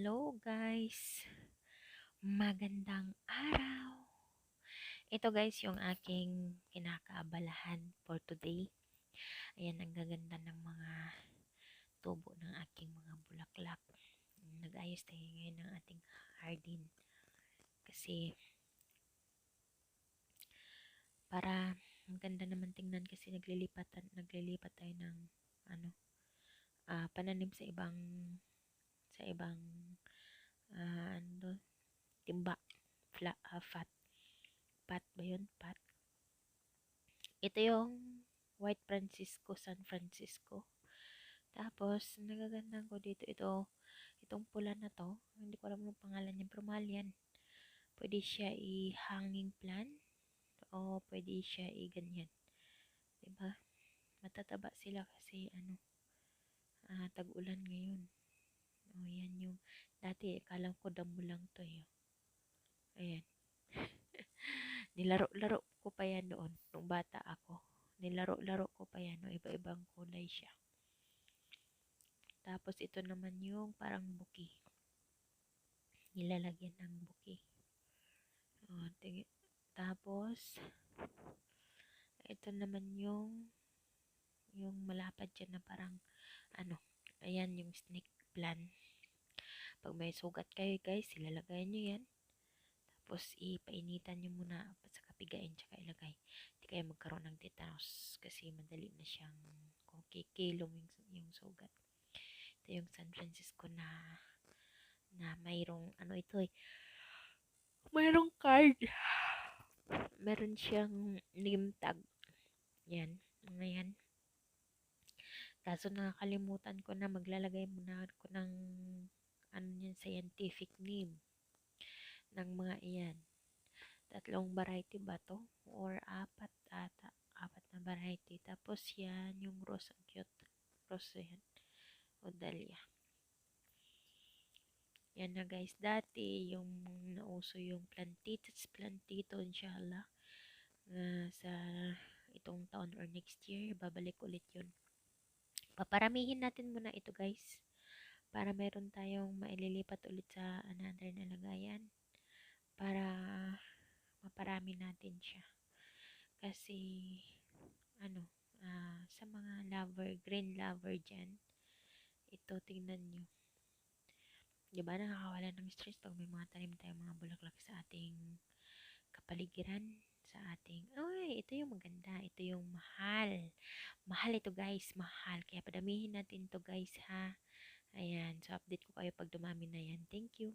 Hello guys! Magandang araw! Ito guys yung aking kinakaabalahan for today. Ayan, ang gaganda ng mga tubo ng aking mga bulaklak. Nag-ayos tayo ngayon ng ating garden. Kasi para ang ganda naman tingnan kasi naglilipat naglilipat tayo ng ano ah, pananim sa ibang sa ibang ah, ano? Timba. Fla, ah, fat. Pat ba yun? Pat ito yung White Francisco San Francisco. Tapos nagagandang ko dito ito itong pula na to. Hindi ko alam yung pangalan niya pero mahal yan. Pwede siya i-hanging plant o pwede siya i-ganyan. Diba? Matataba sila kasi ano ah, tag-ulan ngayon dati akala ko damo lang to eh. Ayan. Nilaro-laro ko pa yan noon nung bata ako. Nilaro-laro ko pa yan no? iba-ibang kulay siya. Tapos ito naman yung parang buki. Nilalagyan ng buki. Oh, ting- tapos ito naman yung yung malapad dyan na parang ano ayan yung snake plant pag may sugat kayo guys ilalagay nyo yan. Tapos ipainitan nyo muna sa kapigain tsaka ilagay. Hindi kayo magkaroon ng tetanus kasi madali na siyang kung kikilong yung, yung sugat. Ito yung San Francisco na na mayroong ano ito eh mayroong card. Meron siyang name tag yan mga yan. Kaso nakakalimutan ko na maglalagay muna ako ng ano yan scientific name ng mga iyan. Tatlong variety ba to? Or apat ata? Apat na variety. Tapos yan yung rose ang cute. Rose yan. O dahlia yan na guys. Dati yung nauso yung plantitas plantito inshallah. Uh, sa itong taon or next year babalik ulit yun. Paparamihin natin muna ito guys para meron tayong maililipat ulit sa another na lagayan para maparami natin siya. Kasi ano uh, sa mga lover green lover dyan ito tingnan nyo. Di ba nakakawala ng stress pag may mga tanim tayong mga bulaklak sa ating kapaligiran sa ating ay ito yung maganda ito yung mahal. Mahal ito guys mahal. Kaya padamihin natin to guys ha ayan so update ko kayo pag dumami na yan. Thank you